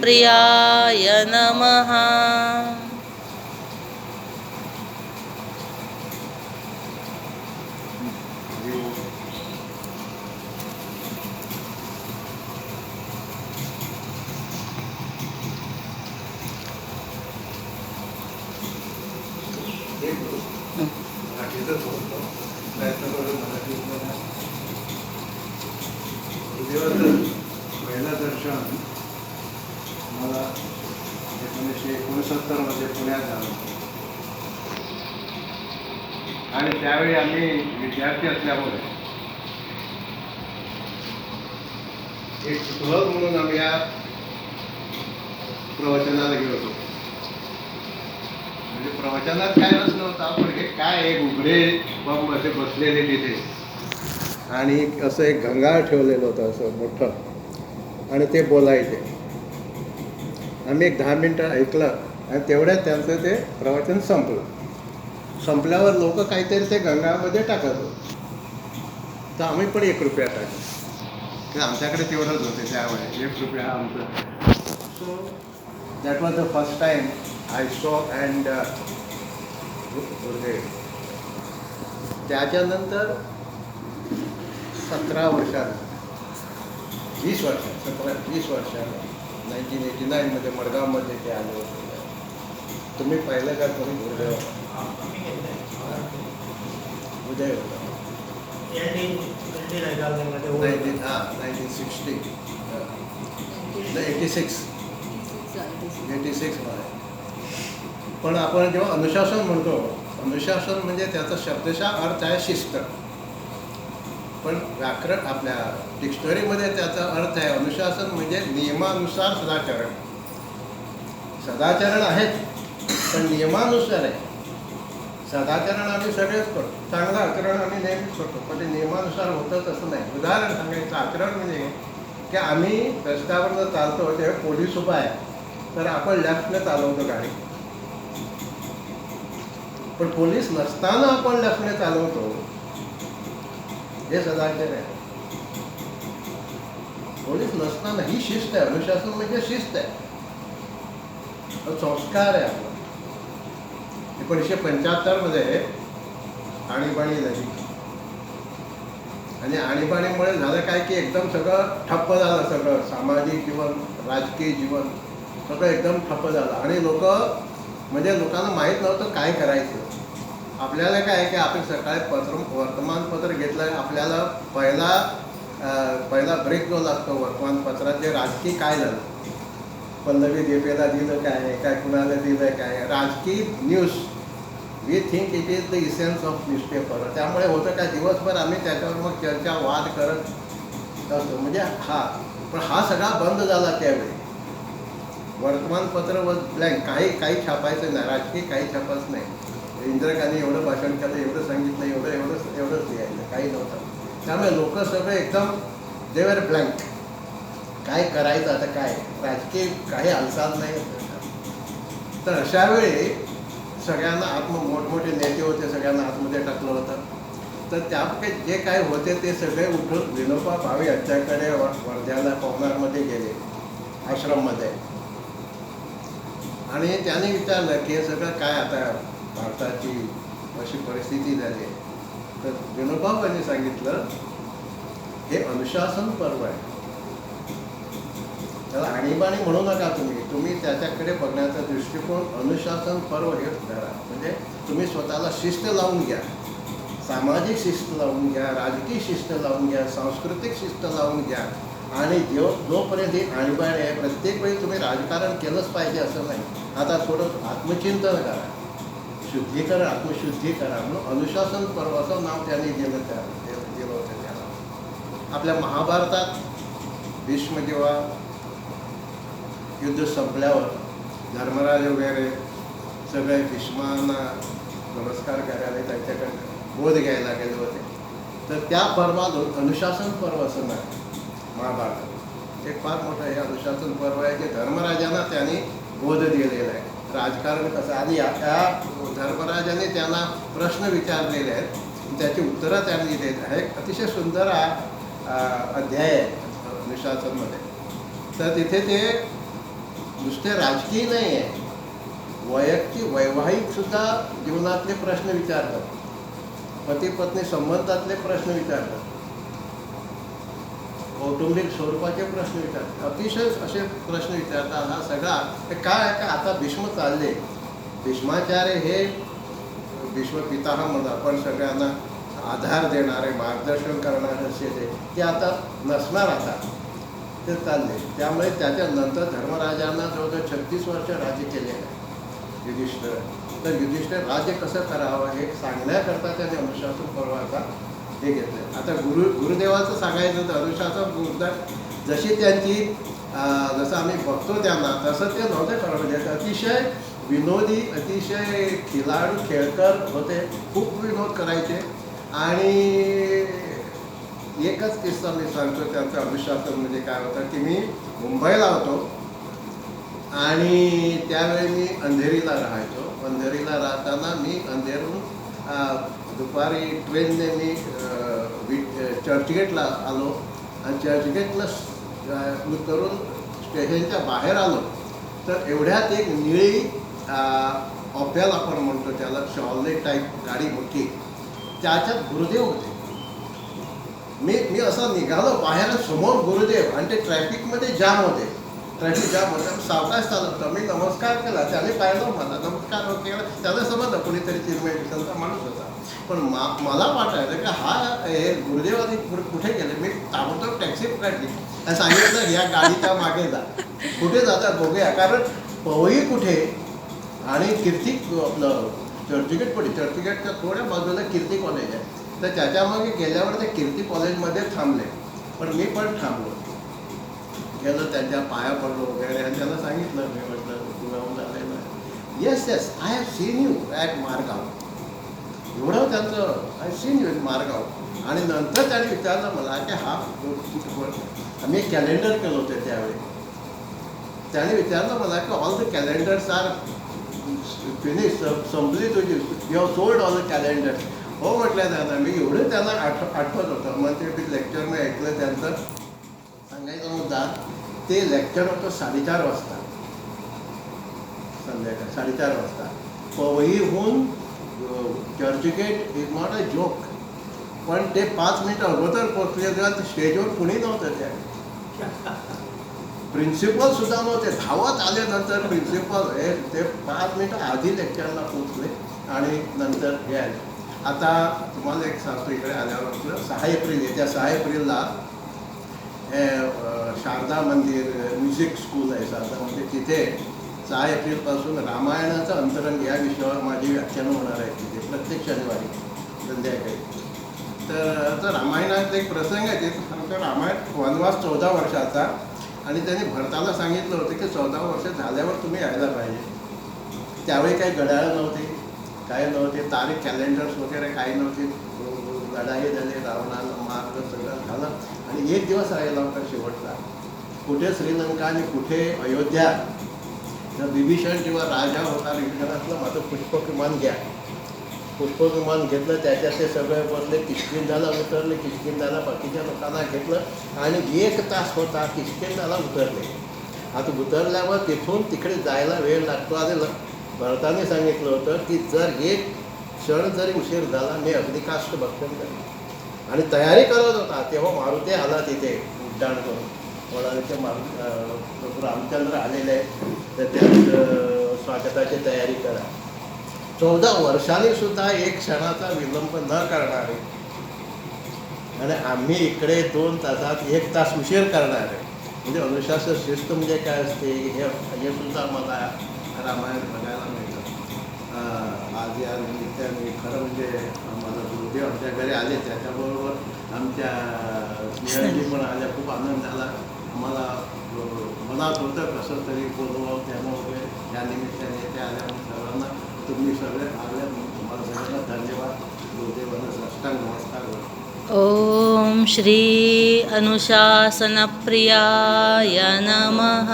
प्रियाय नमः। प्रयत्न दर्शन मला एकोणीसशे एकोणसत्तरमध्ये पुण्यात झालो. आणि त्यावेळी आम्ही विद्यार्थी असल्यामुळे एक सहज म्हणून आम्ही या प्रवचनाला गेलो होतो. म्हणजे प्रवचनात काय रस नव्हता पण हे काय एक उघडे बंब असे बसलेले तिथे. आणि असं एक गंगाळ ठेवलेलं होतं असं मोठं. आणि ते बोलायचे. आम्ही एक दहा मिनटं ऐकलं. आणि तेवढ्यात त्यांचं ते प्रवचन संपलं. संपल्यावर लोक काहीतरी ते गंगामध्ये टाकत होते. तर आम्ही पण एक रुपया टाकला. तर आमच्याकडे तेवढंच होते त्यामुळे एक रुपया आमचं. So that was the first time I saw and त्याच्यानंतर सतरा वर्षानं वीस वर्ष सतरा वीस वर्षानं नाईन्टीन एटी नाईनमध्ये मडगावमध्ये ते आले होते. तुम्ही पाहिलं का कोणी गुरुदेव उदय होता नाईन्टीन हां nineteen sixty eighty six eighty सिक्समध्ये पण आपण जेव्हा अनुशासन म्हणतो अनुशासन म्हणजे त्याचा शब्दशः अर्थ आहे शिस्त पण व्याकरण आपल्या डिक्शनरीमध्ये त्याचा अर्थ आहे अनुशासन म्हणजे नियमानुसार सदाचरण सदाचरण आहेच पण नियमानुसार आहे सदाचरण आम्ही सगळेच करतो. चांगलं आचरण आम्ही नेहमीच करतो. पण ते नियमानुसार होतं तसं नाही. उदाहरण सांगायचं आचरण म्हणजे की आम्ही रस्त्यावरनं चालतो तेव्हा पोलीस उभा आहे तर आपण लेफ्टने चालवतो गाडी. पण पोलीस नसताना आपण लेफ्टने चालवतो. हे सदाचार आहे. पोलीस नसताना ही शिस्त आहे. अनुशासन म्हणजे शिस्त आहे. संस्कार आहे आपला. एकोणीसशे पंच्याहत्तरमध्ये आणीबाणी झाली. आणि आणीबाणीमुळे झालं काय की एकदम सगळं ठप्प झालं सगळं. सामाजिक जीवन राजकीय जीवन सगळं एकदम ठप्प झालं. आणि लोक म्हणजे लोकांना माहीत नव्हतं काय करायचं. आपल्याला काय आहे की आपण सकाळी पत्र वर्तमानपत्र घेतलं आपल्याला पहिला पहिला ब्रेक जो लागतो वर्तमानपत्रात जे राजकीय काय झालं. पल्लवी देपेला दिलं काय काय कुणाला दिलं काय राजकीय news. We think it is the essence of newspaper त्यामुळे होतं काय दिवसभर आम्ही त्याच्यावर मग चर्चा वाद करत असतो. म्हणजे हा पण हा सगळा बंद झाला त्यावेळी. वर्तमानपत्र व ब्लँक काही काही छापायचं नाही. राजकीय काही छापायचं नाही. इंदिराकांनी एवढं भाषण केलं एवढं सांगितलं एवढं एवढंच एवढंच लिहायचं. काही नव्हतं. त्यामुळे लोक सगळे एकदम देवर ब्लँक काय करायचं आता काय? राजकीय काही हालचाल नाही. तर अशा वेळी सगळ्यांना आत्म मोठमोठे नेते होते सगळ्यांना आतमध्ये टाकलं होतं. तर त्यापैकी जे काय होते ते सगळे उठून विनोबा भावे यांच्याकडे वर्ध्याला पवनारमध्ये गेले आश्रममध्ये. आणि त्याने विचारलं की हे सगळं काय आता भारताची अशी परिस्थिती झाली तर विनोबा यांनी सांगितलं हे अनुशासन पर्व आहे. त्याला आणीबाणी म्हणू नका तुम्ही. तुम्ही त्याच्याकडे बघण्याचा दृष्टिकोन अनुशासन पर्व हे धरा. म्हणजे तुम्ही स्वतःला शिस्त लावून घ्या. सामाजिक शिस्त लावून घ्या राजकीय शिस्त लावून घ्या सांस्कृतिक शिस्त लावून घ्या. आणि जो जोपर्यंत ही आणीबाणी आहे प्रत्येक वेळी तुम्ही राजकारण केलंच पाहिजे असं नाही. आता थोडं आत्मचिंतन करा. शुद्धीकरण आत्मशुद्धी करा म्हणून अनुशासन पर्व असं नाव त्यांनी दिलं त्या दिलं दिलं होतं त्याला. आपल्या महाभारतात भीष्म जेव्हा युद्ध संपल्यावर धर्मराज वगैरे सगळे भीष्मांना नमस्कार करायला त्यांच्याकडे बोध घ्यायला गेले होते. तर त्या पर्वातून अनुशासन पर्व असं नाही महाभारत एक फार मोठं हे अनुशासन पर्व आहे की धर्मराजांना त्यांनी बोध दिलेला आहे. राजकारण कसं आणि त्या धर्मराजाने त्यांना प्रश्न विचारलेले आहेत. त्याची उत्तरं त्यांनी दिलेली आहे अतिशय सुंदर अध्याय आहे अनुशासनमध्ये. तर तिथे ते नुसते राजकीय नाही आहे. वैयक्तिक वैवाहिक सुद्धा जीवनातले प्रश्न विचारतात. पती पत्नी संबंधातले प्रश्न विचारतात. कौटुंबिक स्वरूपाचे प्रश्न विचारतात. अतिशय असे प्रश्न विचारतात. हा सगळा ते काय आहे का आता भीष्म चालले. भीष्माचार्य हे भीष्म पितामह म्हणून आपण सगळ्यांना आधार देणारे मार्गदर्शन करणारे असे ते आता नसणार आता. ते चालले. त्यामुळे त्याच्यानंतर धर्मराजांना जवळजवळ छत्तीस वर्ष राज्य केले युधिष्ठिर तर युधिष्ठिर राज्य कसं करावं हे सांगण्याकरता त्याने अनुशासन पर्वाचा हे घेतलं. आता गुरु गुरुदेवाचं सांगायचं तर अनुशासन गुरुदा जशी त्यांची जसं आम्ही बघतो त्यांना तसं ते नव्हते करत म्हणजे अतिशय विनोदी अतिशय खिलाडू खेळकर होते. खूप विनोद करायचे. आणि एकच किस्सा मी सांगतो त्यांचं अभिशासन म्हणजे काय होतं की मी मुंबईला होतो आणि त्यावेळी मी अंधेरीला राहायचो. अंधेरीला राहताना मी अंधेरून दुपारी ट्रेनने मी वि- चर्चगेटला आलो आणि चर्चगेटला उतरून स्टेशनच्या बाहेर आलो. तर एवढ्यात एक निळी ऑप्याल आपण म्हणतो त्याला शॉले टाईप गाडी मोठी त्याच्यात गुरुदेव होते. मी मी असं निघालो बाहेर समोर गुरुदेव आणि ते ट्रॅफिकमध्ये जाम होते. ट्रॅफिक जाम होते. सावकाश चालत मी नमस्कार केला. त्याने पाहिलं मला नमस्कार केला. त्याला समजलं कुणीतरी चिरमय विठ्ठलचा माणूस होता. पण मा मला वाटायचं की हा हे गुरुदेवाने कुठे गेले? मी ताबडतोब टॅक्सी पकडली आणि सांगितलं या गाडीच्या मागे जा. कुठे जाता बघूया. कारण पवई कुठे? आणि कीर्ती आपलं चर्चगेट पडे चर्चगेटच्या थोड्या बाजूला कीर्ती कॉलेज आहे. तर त्याच्यामागे गेल्यावर ते कीर्ती कॉलेजमध्ये थांबले. पण मी पण थांबलो. गेलो त्यांच्या पाया पडलो वगैरे आणि त्यांना सांगितलं मी म्हटलं झालेलं आहे yes yes I have seen you at Margao एवढं त्यांचं I seen you at Margao आणि नंतर त्याने विचारलं मला की हा आम्ही कॅलेंडर केलं होते त्यावेळी. त्याने विचारलं मला की all the calendars are finish संपली तुझी. You have sold all the calendar हो म्हटलं त्यांना मी एवढं त्यांना आठ आठवत होतं. मग ते लेक्चर मी ऐकलं त्यांचं. सांगायचं मुद्दा ते लेक्चर होतं साडेचार वाजता. संध्याकाळी साडेचार वाजता. पवईहून Churchgate is not a joke. पण ते पाच मिनिट अगोदर पोचले तेव्हा स्टेजवर कुणी नव्हतं त्या. प्रिन्सिपल सुद्धा नव्हते. धावत आल्यानंतर प्रिन्सिपल. हे ते पाच मिनिटं आधी लेक्चरला पोचले आणि नंतर हे आता तुम्हाला एक सांगतो इकडे आल्यावर आपलं सहा एप्रिल येत्या सहा एप्रिलला हे शारदा मंदिर म्युझिक स्कूल आहे शारदा मंदिर. तिथे सहा एप्रिलपासून रामायणाचं अंतरंग या विषयावर माझी व्याख्यानं होणार आहे तिथे प्रत्येक शनिवारी संध्याकाळी. तर आता रामायणात एक प्रसंग आहे ते सांगतो रामायण वनवास चौदा वर्षाचा. आणि त्यांनी भरताला सांगितलं होतं की चौदा वर्ष झाल्यावर तुम्ही यायला पाहिजे. त्यावेळी काही घड्याळं नव्हती. काय नव्हते तारीख कॅलेंडर्स वगैरे काही नव्हते. लढाई झाली रावणानं मार्ग सगळं झालं. आणि एक दिवस राहिला होता शेवटचा. कुठे श्रीलंका आणि कुठे अयोध्या? तर विभीषण किंवा राजा होता विभीषणातलं माझं पुष्पविमान घ्या. पुष्पविमान घेतलं त्याच्यात ते सगळे बसले किशकिंदाला उतरले किशकिंदाला बाकीच्या लोकांना घेतलं. आणि एक तास होता किशकिंदाला उतरले. आता उतरल्यावर तिथून तिकडे जायला वेळ लागतो आणि भरताने सांगितलं होतं की जर एक क्षण जरी उशीर झाला मी अग्निकाष्ट भक्षण करेन. आणि तयारी करत होता तेव्हा मारुती आला तिथे उड्डाण करून वडाळीचे मारु रामचंद्र आलेले आहेत. तर त्या स्वागताची तयारी करा. चौदा वर्षांनी सुद्धा एक क्षणाचा विलंब न करणारे आणि आम्ही इकडे दोन तासात एक तास उशीर करणारे. म्हणजे अनुशासन शिस्त म्हणजे काय असते? हे हे सुद्धा मला रामायण बघायला मिळतं आज या निमित्ताने खरं म्हणजे माझा गुरुदेव आमच्या घरी आले त्याच्याबरोबर आमच्या स्नेहाजी पण आल्या खूप आनंद झाला. आम्हाला मनात होतं कसं तरी बोलवावं त्यामुळे या निमित्ताने ते आल्यामुळे सर्वांना तुम्ही सगळे आले तुम्हाला सगळ्यांना धन्यवाद. गुरुदेवांना साष्टांग नमस्कार करतो. ॐ श्री अनुशासनप्रियाय नमः.